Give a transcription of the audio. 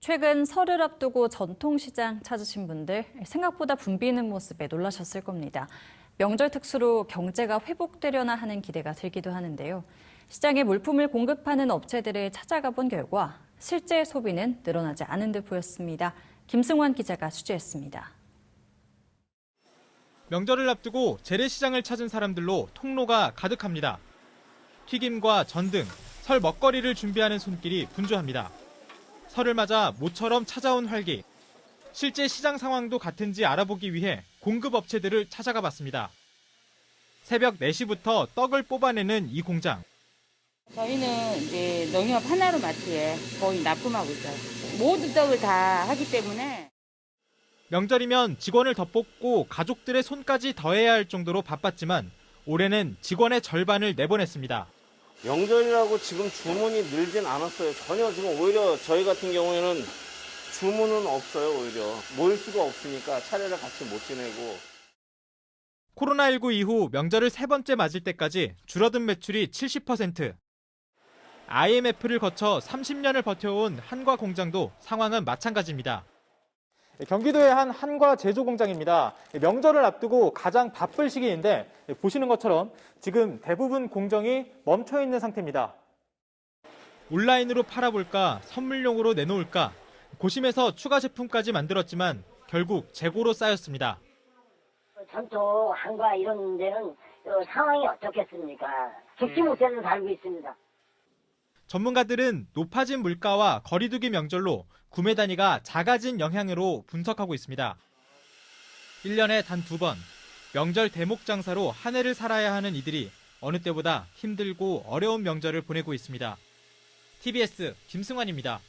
최근 설을 앞두고 전통시장 찾으신 분들 생각보다 붐비는 모습에 놀라셨을 겁니다. 명절 특수로 경제가 회복되려나 하는 기대가 들기도 하는데요. 시장에 물품을 공급하는 업체들을 찾아가 본 결과 실제 소비는 늘어나지 않은 듯 보였습니다. 김승환 기자가 취재했습니다. 명절을 앞두고 재래시장을 찾은 사람들로 통로가 가득합니다. 튀김과 전 등 설 먹거리를 준비하는 손길이 분주합니다. 설을 맞아 모처럼 찾아온 활기. 실제 시장 상황도 같은지 알아보기 위해 공급 업체들을 찾아가 봤습니다. 새벽 4시부터 떡을 뽑아내는 이 공장. 저희는 이제 농협 하나로 마트에 거의 납품하고 있어요. 모든 떡을 다 하기 때문에 명절이면 직원을 더 뽑고 가족들의 손까지 더해야 할 정도로 바빴지만 올해는 직원의 절반을 내보냈습니다. 명절이라고 지금 주문이 늘진 않았어요. 전혀 지금 오히려 저희 같은 경우에는 주문은 없어요, 오히려. 모일 수가 없으니까 차례를 같이 못 지내고. 코로나19 이후 명절을 세 번째 맞을 때까지 줄어든 매출이 70%. IMF를 거쳐 30년을 버텨온 한과 공장도 상황은 마찬가지입니다. 경기도의 한 한과 제조 공장입니다. 명절을 앞두고 가장 바쁠 시기인데 보시는 것처럼 지금 대부분 공정이 멈춰 있는 상태입니다. 온라인으로 팔아볼까, 선물용으로 내놓을까, 고심해서 추가 제품까지 만들었지만 결국 재고로 쌓였습니다. 전통 한과 이런 데는 어, 상황이 어떻겠습니까? 죽지 못해서 살고 있습니다. 전문가들은 높아진 물가와 거리두기 명절로 구매 단위가 작아진 영향으로 분석하고 있습니다. 1년에 단 두 번, 명절 대목 장사로 한 해를 살아야 하는 이들이 어느 때보다 힘들고 어려운 명절을 보내고 있습니다. TBS 김승환입니다.